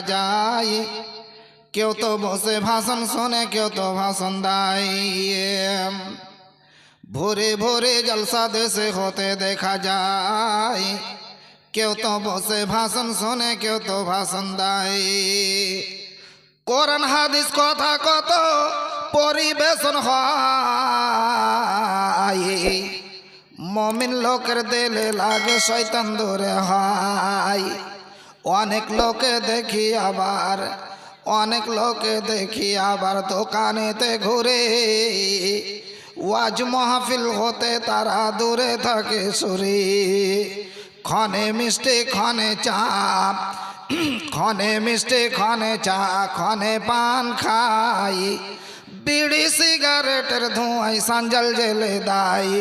যায়। কেউ তো বসে ভাষণ শোনে, কেউ তো ভাষণ দেয়। ভোরে ভোরে জলসা দেশে হতে দেখা যায়। কেউ তো বসে ভাষণ শোনে, কেউ তো ভাষণ দেয়। কোরআন, হাদিস, কথা কত পরিবেশন হয়। মমিন লোকের দিলে লাগে শৈতান দূরে হয়। অনেক লোকে দেখি আবার, অনেক লোকে দেখি আবার দোকানেতে ঘুরে। ওয়াজ মাহফিল হতে তারা দূরে থাকে সুরে। ক্ষণে মিষ্টি, ক্ষণে চাপ ক্ষণে মিষ্টি, ক্ষণে চা, ক্ষণে পান খাই। বিড়ি, সিগারেটের ধোঁয়ায় সাঞ্জল জেলে দায়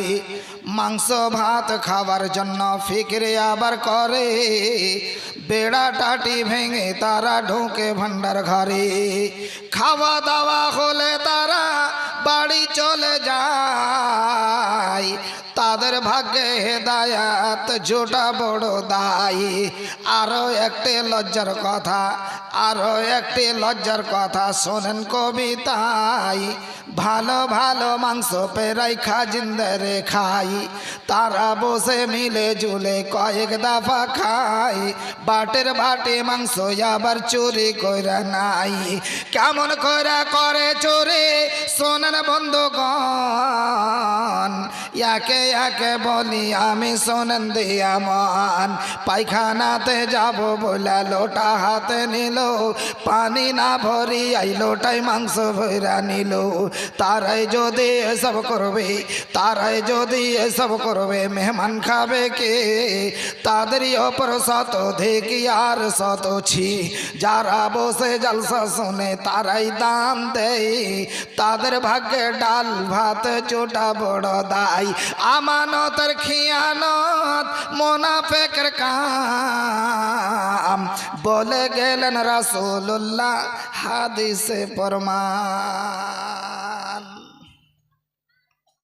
মাংস, ভাত খাবার জন্য ফিকরে আবার করে। বেড়া টাটি ভেঙে তারা ঢোকে ভান্ডার ঘরে খাওয়া দাওয়া হলে তারা বাড়ি চলে যায় তাদের ভাগ্যে হেদায়াত জোটা বড় দায়ী। আরও একটি লজ্জার কথা আরও একটি লজ্জার কথা শোনেন কবিতায়। ভালো ভালো মাংস পেরাই খা জিন্দারে খাই তারা বসে মিলে জুলে কয়েক দফা খাই। বাটের বাটে মাংস আবার চুরি কইরা নাই। কেমন কইরা করে চুরি, শোনেন বন্ধুগণ একে একে বলি, আমি শোনেন দিয়া মন পায়খানাতে যাব বলে লোটা হাতে নিল। পানি না ভরি আই লোটাই মাংস ভরা নিল। তারাই যদি এসব করবে, তারাই যদি এসব করবে, মেহমান খাবে কে? তাদেরই অপর শত দেখি আর শত ছি। যারা বসে জলসা শুনে, তারাই দাম দেয়। তাদের ভাগ্যে ডাল ভাত চোটা বড় দায়। আমানতের খিয়ানত মোনাফেকের কাম। বলে গেলেন রাসুল্লাহ হাদিসে ফরমান